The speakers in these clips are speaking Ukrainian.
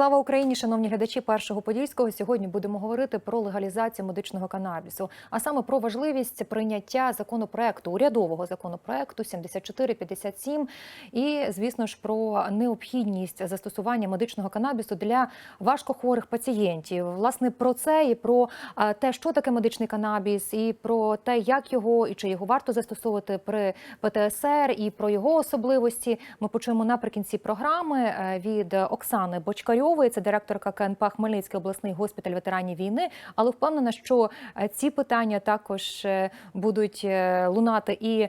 Слава Україні, шановні глядачі першого подільського. Сьогодні будемо говорити про легалізацію медичного канабісу, а саме про важливість прийняття законопроекту, урядового законопроекту 7457 і, звісно ж, про необхідність застосування медичного канабісу для важкохворих пацієнтів. Власне, про це і про те, що таке медичний канабіс, і про те, як його і чи його варто застосовувати при ПТСР, і про його особливості. Ми почуємо наприкінці програми е, від Оксани Бочкарьової. Це директорка КНП Хмельницький обласний госпіталь ветеранів війни. Але впевнена, що е, ці питання також е, будуть е, лунати і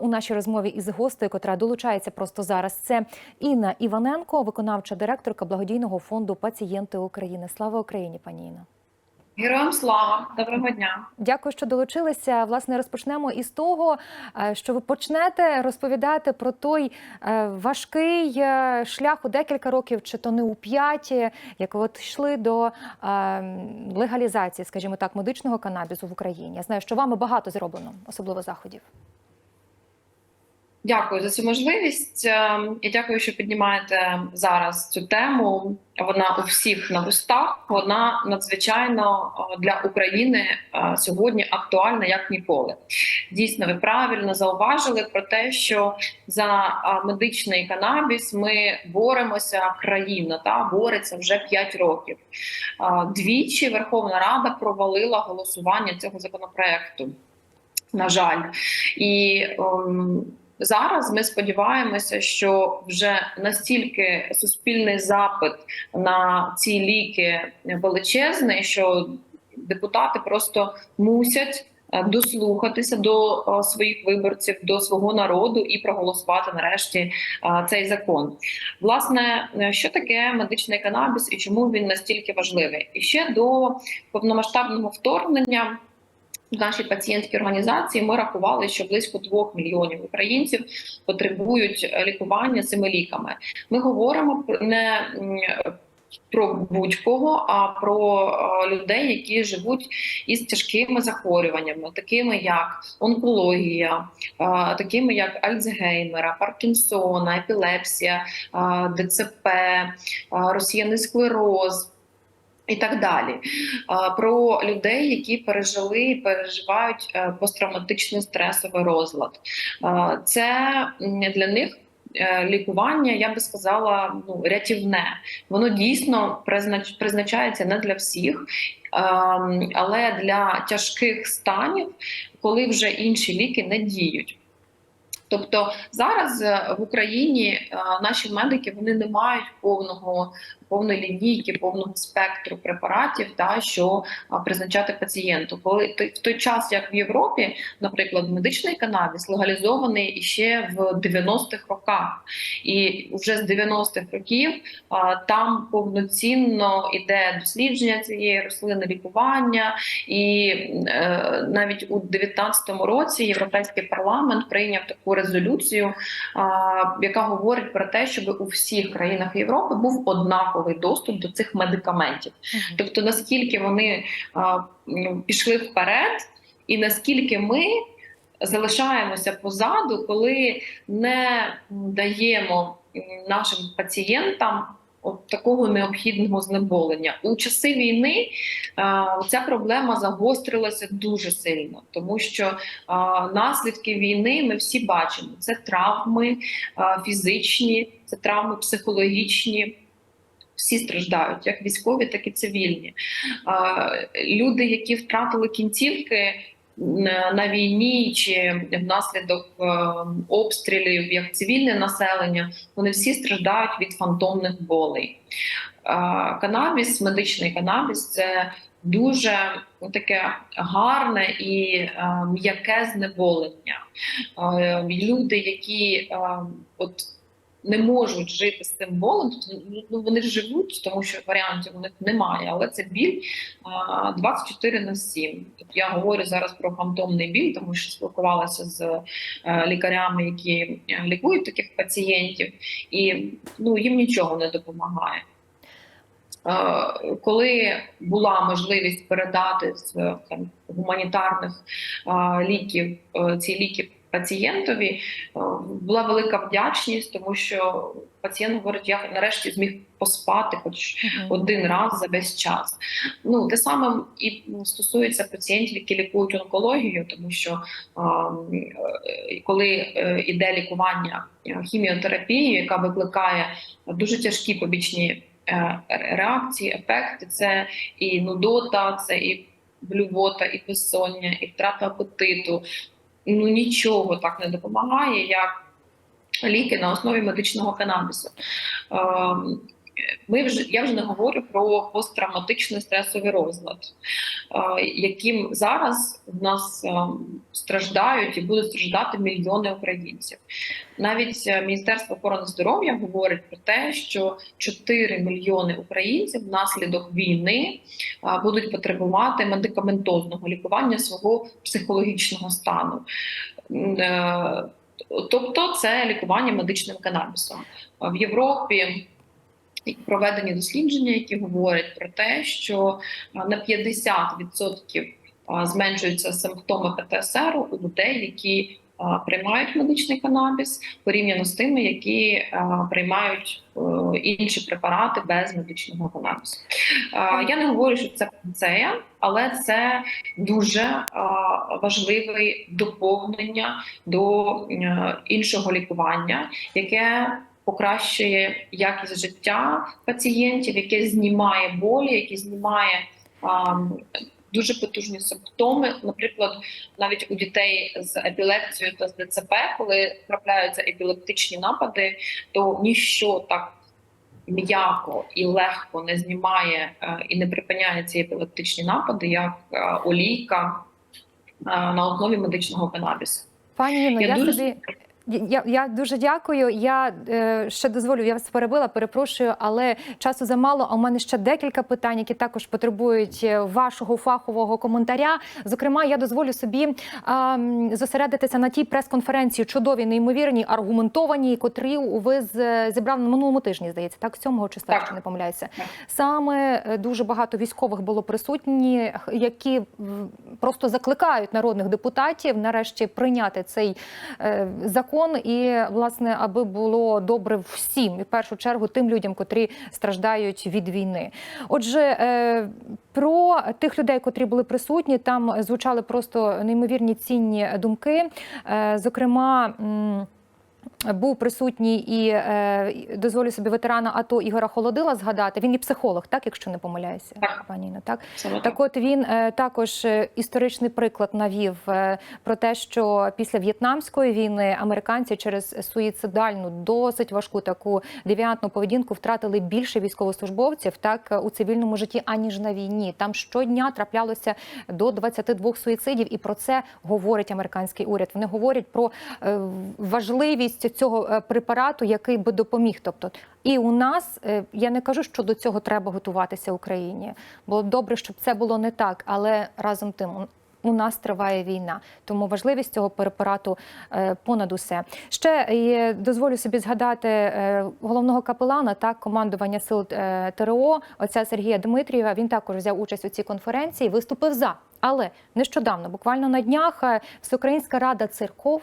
у нашій розмові із гостею, котра долучається просто зараз. Це Інна Іваненко, виконавча директорка благодійного фонду Пацієнти України. Слава Україні, пані Інна. Героям слава, доброго дня. Дякую, що долучилися. Власне, розпочнемо із того, е, що ви почнете розповідати про той е, важкий е, шлях у декілька років, чи то не у п'яті, як от йшли до легалізації, скажімо так, медичного канабісу в Україні. Я знаю, що вами багато зроблено, особливо заходів. Дякую за цю можливість. Я дякую, що піднімаєте зараз цю тему. Вона у всіх на вустах. Вона надзвичайно для України сьогодні актуальна як ніколи. Дійсно, ви правильно зауважили про те, що за медичний канабіс ми боремося. Країна та бореться вже 5 років. Двічі Верховна Рада провалила голосування цього законопроекту. На жаль, і ем, Зараз ми сподіваємося, що вже настільки суспільний запит на ці ліки величезний, що депутати просто мусять дослухатися до своїх виборців, до свого народу і проголосувати нарешті цей закон. Власне, що таке медичний канабіс і чому він настільки важливий? І ще до повномасштабного вторгнення. В нашій пацієнтській організації ми рахували, що близько двох мільйонів українців потребують лікування цими ліками. Ми говоримо не про будь-кого, а про людей, які живуть із тяжкими захворюваннями, такими як онкологія, такими як Альцгеймера, Паркінсона, епілепсія, ДЦП, розсіяний склероз. І так далі про людей, які пережили і переживають посттравматичний стресовий розлад. Це для них лікування, я би сказала, ну рятівне. Воно дійсно призначається не для всіх, але для тяжких станів, коли вже інші ліки не діють. Тобто зараз в Україні наші медики вони не мають повного повної лінійки, повного спектру препаратів, та що призначати пацієнту. Коли в той час, як в Європі, наприклад, медичний канабіс легалізований ще в 90-х роках, і вже з 90-х років там повноцінно іде дослідження цієї рослини, лікування, і е, навіть у 19-му році європейський парламент прийняв таку резолюцію, яка говорить про те, щоб у всіх країнах Європи був однаковий доступ до цих медикаментів. Тобто, наскільки вони а, пішли вперед, і наскільки ми залишаємося позаду, коли не даємо нашим пацієнтам. От такого необхідного знеболення у часи війни а, ця проблема загострилася дуже сильно, тому що а, наслідки війни ми всі бачимо: це травми а, фізичні, це травми психологічні. Всі страждають, як військові, так і цивільні. Люди, які втратили кінцівки на війні чи внаслідок обстрілів, як цивільне населення, вони всі страждають від фантомних болей. Канабіс, медичний канабіс це дуже таке гарне і м'яке знеболення. Люди, які от не можуть жити з цим болем, ну вони живуть, тому що варіантів у них немає. Але це біль 24 на 7. Тобто я говорю зараз про фантомний біль, тому що спілкувалася з лікарями, які лікують таких пацієнтів, і ну їм нічого не допомагає. Коли була можливість передати з там, гуманітарних ліків ці ліки пацієнтові е, була велика вдячність, тому що пацієнт говорить, я нарешті зміг поспати, хоч один раз за весь час. Ну те саме і стосується пацієнтів, які лікують онкологію, тому що е, коли е, іде лікування е, хіміотерапією, яка викликає дуже тяжкі побічні е, реакції, ефекти, це і нудота, це і блювота, і безсоння, і втрата апетиту. Ну нічого так не допомагає, як ліки на основі медичного канабісу. Ми вже я вже не говорю про посттравматичний стресовий розлад, е, яким зараз в нас ем, страждають і будуть страждати мільйони українців. Навіть е, Міністерство охорони здоров'я говорить про те, що 4 мільйони українців внаслідок війни е, будуть потребувати медикаментозного лікування свого психологічного стану. Е, Тобто це лікування медичним канабісом. В Європі проведені дослідження, які говорять про те, що на 50% зменшуються симптоми ПТСР у людей, які приймають медичний канабіс, порівняно з тими, які приймають е, інші препарати без медичного канабісу. Я не говорю, що це панацея, але це дуже важливе доповнення до е, іншого лікування, яке покращує якість життя пацієнтів, яке знімає болі, яке знімає а, дуже потужні симптоми. Наприклад, навіть у дітей з епілепсією та з ДЦП, коли трапляються епілептичні напади, то ніщо так. М'яко і легко не знімає е, і не припиняє ці епілептичні напади, як е, олійка е, на основі медичного канабісу. Пані Інно, Я я, дуже- собі. Я, я дуже дякую. Я е, ще дозволю, я вас перебила, перепрошую, але часу замало. А у мене ще декілька питань, які також потребують е, вашого фахового коментаря. Зокрема, я дозволю собі м, зосередитися на тій прес-конференції, чудовій, неймовірній, аргументованій, котрі ви зібрали на минулому тижні, здається, так 7 числа, якщо не помиляюся. Саме е, дуже багато військових було присутні, які просто закликають народних депутатів нарешті прийняти цей е, закон і власне, аби було добре всім, і в першу чергу тим людям, котрі страждають від війни. Отже, е, про тих людей, котрі були присутні, там звучали просто неймовірні цінні думки. Е, Зокрема. Був присутній і е, дозволю собі ветерана АТО Ігора Холодила згадати. Він і психолог, так якщо не помиляюся, Так. пані Інно, так так, от він е, також е, історичний приклад навів е, про те, що після в'єтнамської війни американці через суїцидальну, досить важку таку девіантну поведінку втратили більше військовослужбовців так у цивільному житті, аніж на війні. Там щодня траплялося до 22 суїцидів, і про це говорить американський уряд. Вони говорять про е, важливість цього е, препарату, який би допоміг. Тобто, і у нас е, я не кажу, що до цього треба готуватися Україні. Було б добре, щоб це було не так, але разом тим. у- нас триває війна, тому важливість цього препарату е, понад усе. Ще дозволю собі згадати головного капелана так командування сил ТРО, отця Сергія Дмитрієва. Він також взяв участь у цій конференції, виступив за. Але нещодавно, буквально на днях, Всеукраїнська рада церков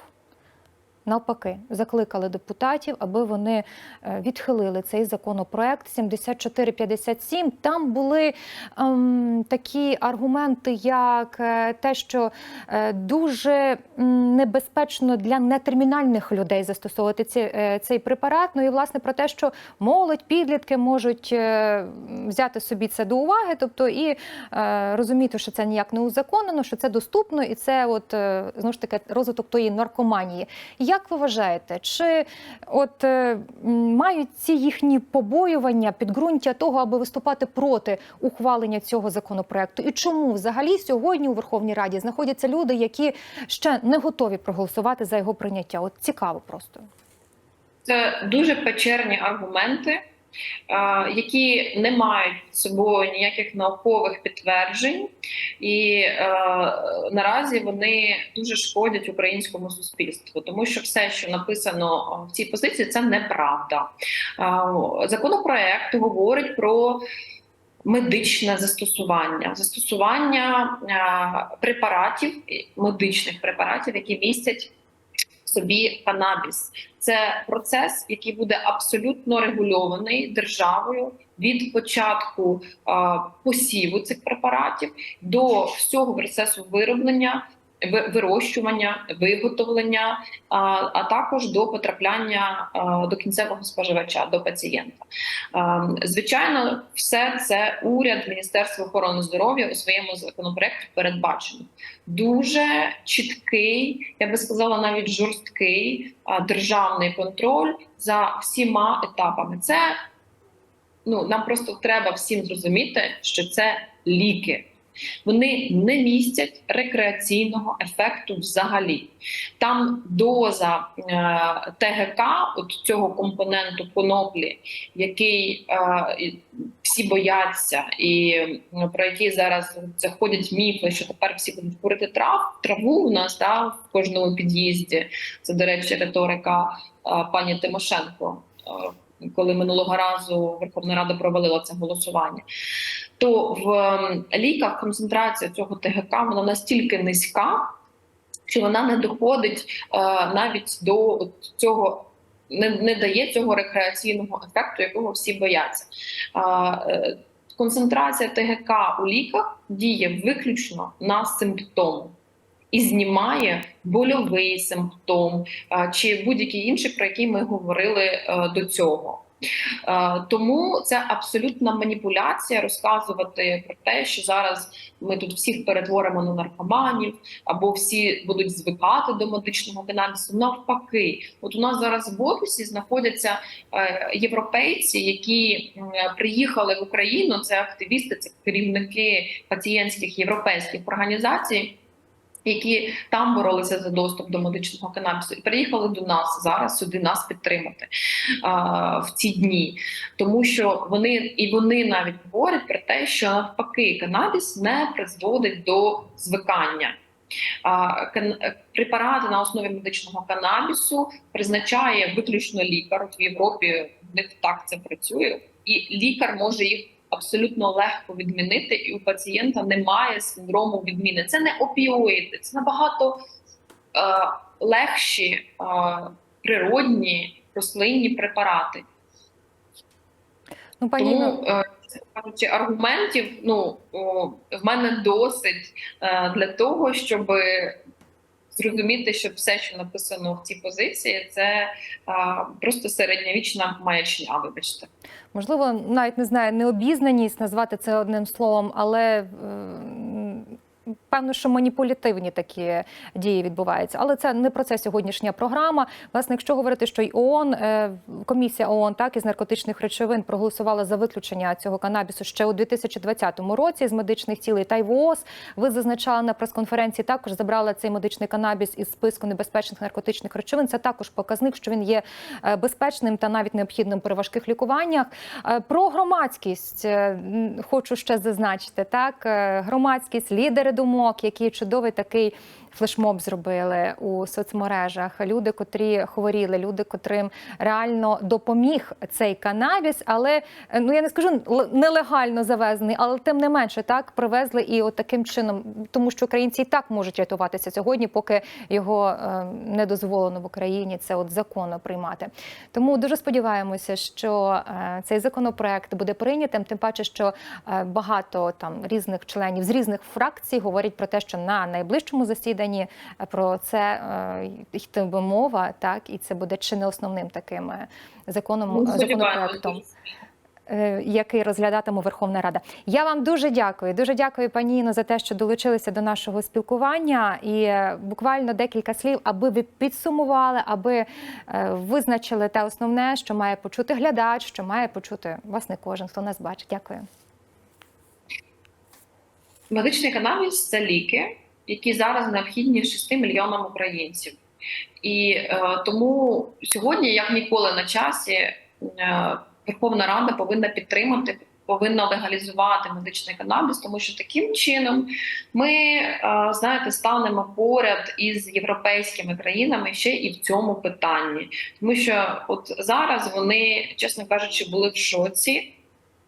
навпаки закликали депутатів, аби вони е, відхилили цей законопроект 7457. Там були ем, такі аргументи, як е, те, що е, дуже небезпечно для нетермінальних людей застосовувати ці, цей препарат. Ну і власне про те, що молодь, підлітки можуть взяти собі це до уваги, тобто і е, розуміти, що це ніяк не узаконено, що це доступно, і це, от знову ж таки, розвиток тої наркоманії. Як ви вважаєте, чи от е, мають ці їхні побоювання підґрунтя того, аби виступати проти ухвалення цього законопроекту? І чому взагалі сьогодні у Верховній Раді знаходяться люди, які ще не готові проголосувати за його прийняття? От цікаво просто. Це дуже печерні аргументи, які не мають з собою ніяких наукових підтверджень, і е, наразі вони дуже шкодять українському суспільству, тому що все, що написано в цій позиції, це неправда. Е, Законопроект говорить про. Медичне застосування, застосування е, препаратів, медичних препаратів, які містять собі канабіс. Це процес, який буде абсолютно регульований державою від початку посіву цих препаратів до всього процесу вироблення. Ви- Вирощування, виготовлення, а також до потрапляння до кінцевого споживача, до пацієнта. Звичайно, все це уряд Міністерства охорони здоров'я у своєму законопроекті передбачено. Дуже чіткий, я би сказала, навіть жорсткий державний контроль за всіма етапами. Це ну нам просто треба всім зрозуміти, що це ліки. Вони не містять рекреаційного ефекту взагалі. Там доза е, ТГК, от цього компоненту коноплі, який е, всі бояться, і м, про який зараз заходять міфи, що тепер всі будуть курити трав, траву у нас да, в кожному під'їзді. Це, до речі, риторика е, пані Тимошенко. Коли минулого разу Верховна Рада провалила це голосування, то в ем, ліках концентрація цього ТГК вона настільки низька, що вона не доходить е, навіть до цього, не, не дає цього рекреаційного ефекту, якого всі бояться. А, е, концентрація ТГК у ліках діє виключно на симптом. І знімає больовий симптом чи будь-який інший, про який ми говорили е, до цього. Е, Тому це абсолютна маніпуляція розказувати про те, що зараз ми тут всіх перетворимо на наркоманів, або всі будуть звикати до медичного канабісу. Навпаки, от у нас зараз в офісі знаходяться е, європейці, які приїхали в Україну. Це активісти, це керівники пацієнтських європейських організацій. Які там боролися за доступ до медичного канабісу, і приїхали до нас зараз сюди нас підтримати а, в ці дні, тому що вони і вони навіть говорять про те, що навпаки канабіс не призводить до звикання. Препарати на основі медичного канабісу призначає виключно лікар. В Європі в них так це працює, і лікар може їх абсолютно легко відмінити, і у пацієнта немає синдрому відміни. Це не опіоїди, це набагато е, легші е, природні рослинні препарати. Ну, пані Тому е, кажучи, аргументів ну о, в мене досить е, для того, щоб зрозуміти, що все, що написано в цій позиції, це а, просто середньовічна маячня. Вибачте. Можливо, навіть не знаю, необізнаність назвати це одним словом, але м, певно, що маніпулятивні такі дії відбуваються. Але це не про це сьогоднішня програма. Власне, якщо говорити, що й ООН, е, комісія ООН так із наркотичних речовин проголосувала за виключення цього канабісу ще у 2020 році з медичних цілей. Та й ВООЗ ви зазначали на прес-конференції, також забрала цей медичний канабіс із списку небезпечних наркотичних речовин. Це також показник, що він є е, безпечним та навіть необхідним при важких лікуваннях. Е, Про громадськість хочу ще зазначити. Так, громадськість, лідери думок, який чудовий такий флешмоб зробили у соцмережах. Люди, котрі хворіли, люди, котрим реально допоміг цей канабіс, але е, ну я не скажу нелегально завезений, але тим не менше так привезли і от таким чином, тому що українці і так можуть рятуватися сьогодні, поки його е, не дозволено в Україні це от законно приймати. Тому дуже сподіваємося, що е, цей законопроект буде прийнятим. Тим паче, що багато там різних членів з різних фракцій говорять про те, що на найближчому засіданні е, про це йтиме мова, так і це буде чи не основним таким е, законом Ну, законопроектом е, який розглядатиме Верховна Рада. Я вам дуже дякую. Дуже дякую, пані Іно, за те, що долучилися до нашого спілкування. І буквально декілька слів, аби ви підсумували, аби визначили те основне, що має почути глядач, що має почути власне кожен, хто нас бачить. Дякую. Медичний канабіс це ліки, які зараз необхідні 6 мільйонам українців. І е, тому сьогодні, як ніколи, на часі е, Верховна Рада повинна підтримати, повинна легалізувати медичний канабіс, тому що таким чином ми е, знаєте станемо поряд із європейськими країнами ще і в цьому питанні, тому що от зараз вони, чесно кажучи, були в шоці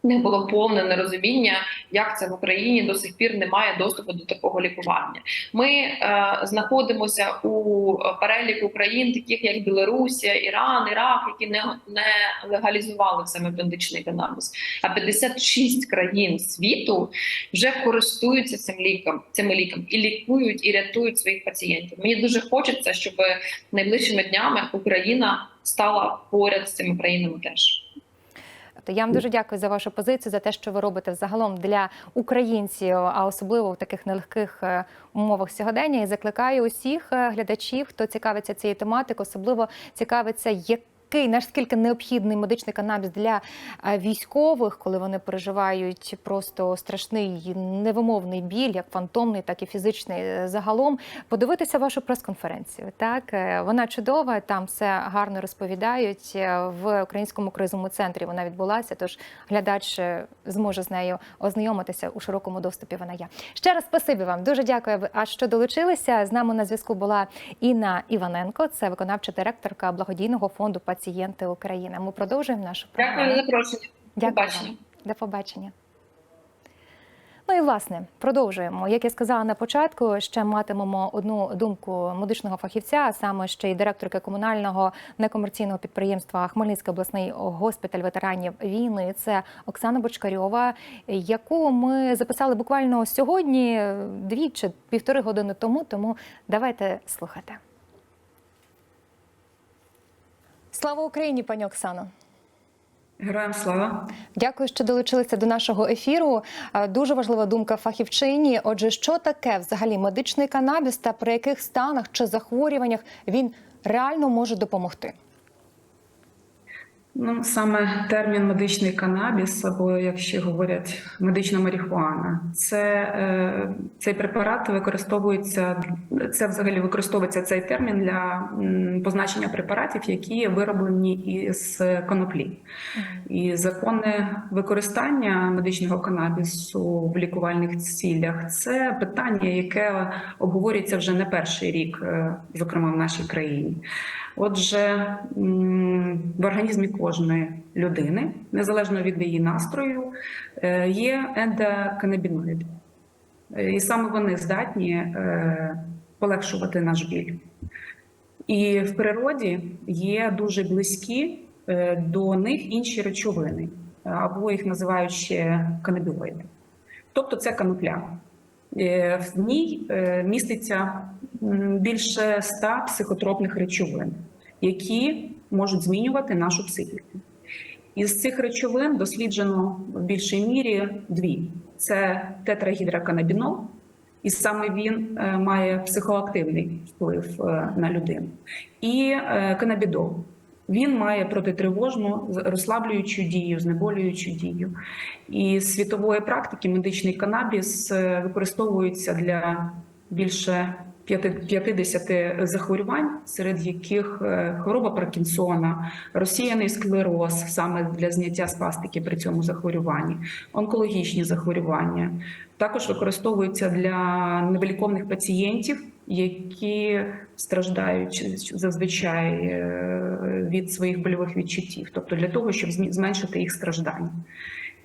них було повне нерозуміння, як це в Україні до сих пір немає доступу до такого лікування. Ми е, знаходимося у переліку країн, таких як Білорусія, Іран, Ірак, які не, не легалізували саме медичний канабіс. А 56 країн світу вже користуються цим ліком, цими ліками і лікують і рятують своїх пацієнтів. Мені дуже хочеться, щоб найближчими днями Україна стала поряд з цими країнами теж. То я вам дуже дякую за вашу позицію, за те, що ви робите взагалом для українців, а особливо в таких нелегких е, умовах сьогодення. І закликаю усіх е, глядачів, хто цікавиться цією тематикою, особливо цікавиться, який наскільки необхідний медичний канабіс для військових, коли вони переживають просто страшний невимовний біль, як фантомний, так і фізичний е, загалом. Подивитися вашу прес-конференцію. Так Е, вона чудова, там все гарно розповідають Е, в українському кризовому центрі. Вона відбулася. Тож глядач зможе з нею ознайомитися у широкому доступі. Вона є. Ще раз спасибі вам. Дуже дякую, а що долучилися. З нами на зв'язку була Інна Іваненко, це виконавча директорка благодійного фонду Пацієнти України. Ми продовжуємо нашу Дякую за запрошення. Дякую побачення. вам. До побачення. Ну і власне продовжуємо. Як я сказала на початку, ще матимемо одну думку медичного фахівця, а саме ще й директорки комунального некомерційного підприємства Хмельницький обласний госпіталь ветеранів війни. Це Оксана Бочкарьова, яку ми записали буквально сьогодні, дві чи півтори години тому. Тому давайте слухати. Слава Україні, пані Оксано. Героям слава. Дякую, що долучилися до нашого ефіру. Е, Дуже важлива думка фахівчині. Отже, що таке взагалі медичний канабіс та при яких станах чи захворюваннях він реально може допомогти? Ну, саме термін медичний канабіс, або як ще говорять, медична марихуана, це е, цей препарат використовується. Це взагалі використовується цей термін для позначення препаратів, які вироблені із коноплі. І законне використання медичного канабісу в лікувальних цілях це питання, яке обговорюється вже не перший рік, е, зокрема в нашій країні. Отже, в організмі кожної людини, незалежно від її настрою, е, є ендоканабіноїди. Е, І саме вони здатні е, полегшувати наш біль. І в природі є дуже близькі до них інші речовини, або їх називають ще канабіоїди. Тобто це канопля. Е, В ній е, міститься більше ста психотропних речовин, які можуть змінювати нашу психіку. Із цих речовин досліджено в більшій мірі дві: це тетрагідроканабінол, і саме він е, має психоактивний вплив на людину, і канабідол. Він має протитривожну розслаблюючу дію, знеболюючу дію. І з світової практики медичний канабіс е, використовується для більше п'яти- 50 захворювань, серед яких е, хвороба Паркінсона, розсіяний склероз саме для зняття спастики при цьому захворюванні, онкологічні захворювання. Також використовується для невиліковних пацієнтів, які страждають зазвичай е, від своїх больових відчуттів, тобто для того, щоб зменшити їх страждання.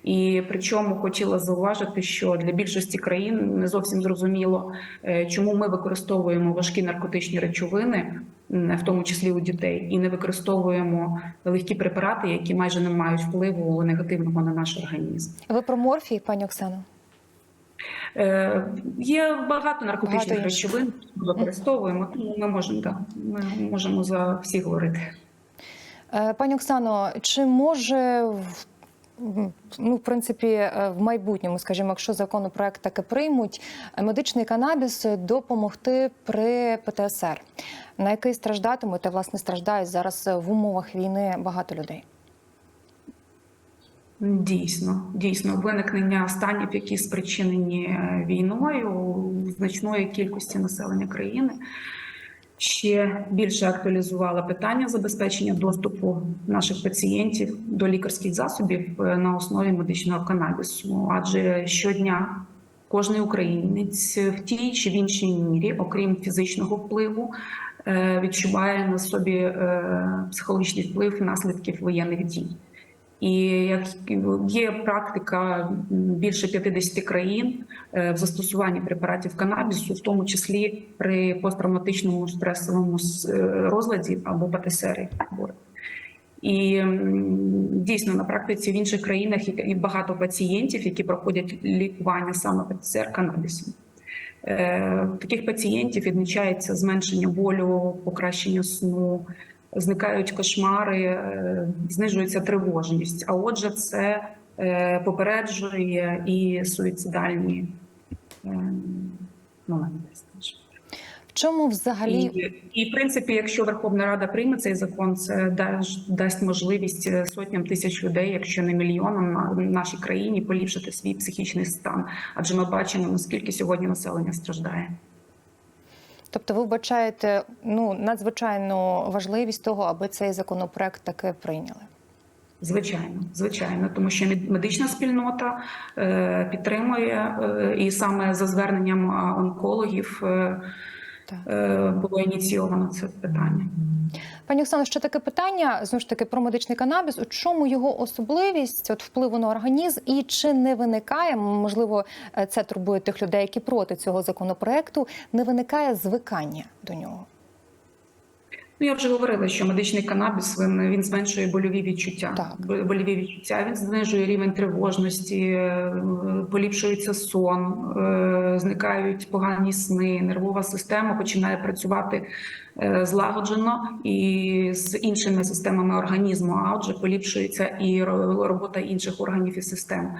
І причому хотіла зауважити, що для більшості країн не зовсім зрозуміло, е, чому ми використовуємо важкі наркотичні речовини, в тому числі у дітей, і не використовуємо легкі препарати, які майже не мають впливу негативного на наш організм. Ви про морфій, пані Оксано? Е, Є багато наркотичних Багато речовин, ми використовуємо, тому ми можемо да, ми можемо за всіх говорити. Е, Пані Оксано, чи може ну, в принципі, е, в майбутньому, скажімо, якщо законопроект таки приймуть, медичний канабіс допомогти при ПТСР, на який страждатимуть та власне страждають зараз в умовах війни багато людей? Дійсно, дійсно, виникнення станів, які спричинені е, війною значної кількості населення країни, ще більше актуалізувала питання забезпечення доступу наших пацієнтів до лікарських засобів е, на основі медичного канабісу. Адже щодня кожний українець в тій чи в іншій мірі, окрім фізичного впливу, е, відчуває на собі психологічний вплив наслідків воєнних дій. І як є практика більше 50 країн е, в застосуванні препаратів канабісу, в тому числі при посттравматичному стресовому е, розладі або ПТСР. І дійсно на практиці в інших країнах і- багато пацієнтів, які проходять лікування саме ПТСР канабісом. Е, таких пацієнтів відмічається зменшення болю, покращення сну, зникають кошмари, е, знижується тривожність. А отже, це е, попереджує і суїцидальні е, моменти. скажімо. В чому взагалі І, і в принципі, якщо Верховна Рада прийме цей закон, це дасть, дасть можливість сотням тисяч людей, якщо не мільйонам, на нашій країні поліпшити свій психічний стан. Адже ми бачимо наскільки сьогодні населення страждає. Тобто ви вбачаєте ну надзвичайну важливість того, аби цей законопроект таки прийняли. Звичайно, звичайно, тому що мед- медична спільнота е, підтримує, е, і саме за зверненням онкологів е, було ініційовано це питання. Пані Оксано, ще таке питання знову ж таки про медичний канабіс. У чому його особливість от впливу на організм, і чи не виникає можливо е, це турбує тих людей, які проти цього законопроекту, не виникає звикання до нього? Ну, я вже говорила, що медичний канабіс він, він зменшує больові відчуття. Так. Больові відчуття він знижує рівень тривожності, е, поліпшується сон, е, зникають погані сни, нервова система починає працювати злагоджено і з іншими системами організму. А отже, поліпшується і ро- робота інших органів і систем.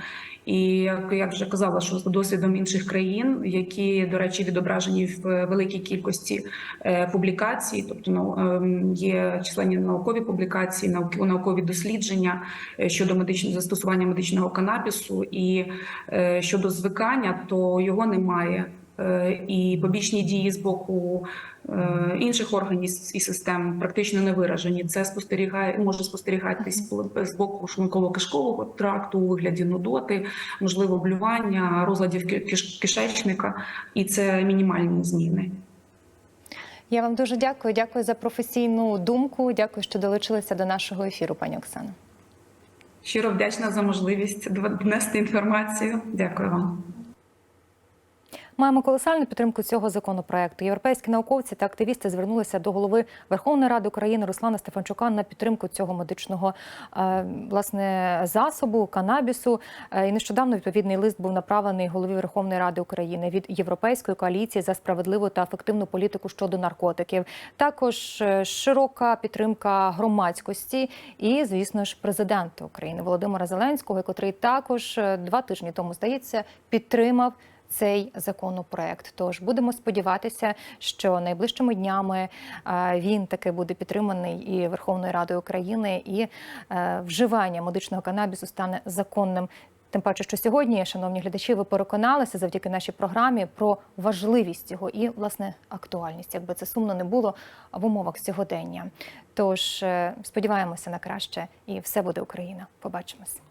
І як я вже казала, що за досвідом інших країн, які, до речі, відображені в великій кількості е, публікацій, тобто ну, ем, є численні наукові публікації, наукові дослідження е, щодо медичного застосування медичного канабісу, і е, щодо звикання, то його немає. Е, І побічні дії з боку е, інших органів і систем практично не виражені. Це спостерігає може спостерігатись з боку шлунково-кишкового тракту у вигляді нудоти, можливо, блювання, розладів кишечника, і це мінімальні зміни. Я вам дуже дякую. Дякую за професійну думку. Дякую, що долучилися до нашого ефіру, пані Оксано. Щиро вдячна за можливість донести інформацію. Дякую вам. Маємо колосальну підтримку цього законопроекту. Європейські науковці та активісти звернулися до голови Верховної Ради України Руслана Стефанчука на підтримку цього медичного е, власне засобу канабісу. Е, І нещодавно відповідний лист був направлений голові Верховної Ради України від Європейської коаліції за справедливу та ефективну політику щодо наркотиків. Також е, широка підтримка громадськості і, звісно ж, президента України Володимира Зеленського, котрий також два тижні тому здається підтримав цей законопроект. Тож будемо сподіватися, що найближчими днями е, він таки буде підтриманий і Верховною Радою України, і е, вживання медичного канабісу стане законним. Тим паче, що сьогодні, шановні глядачі, ви переконалися завдяки нашій програмі про важливість його і власне актуальність, якби це сумно не було в умовах сьогодення. Тож е, сподіваємося на краще, і все буде Україна. Побачимось.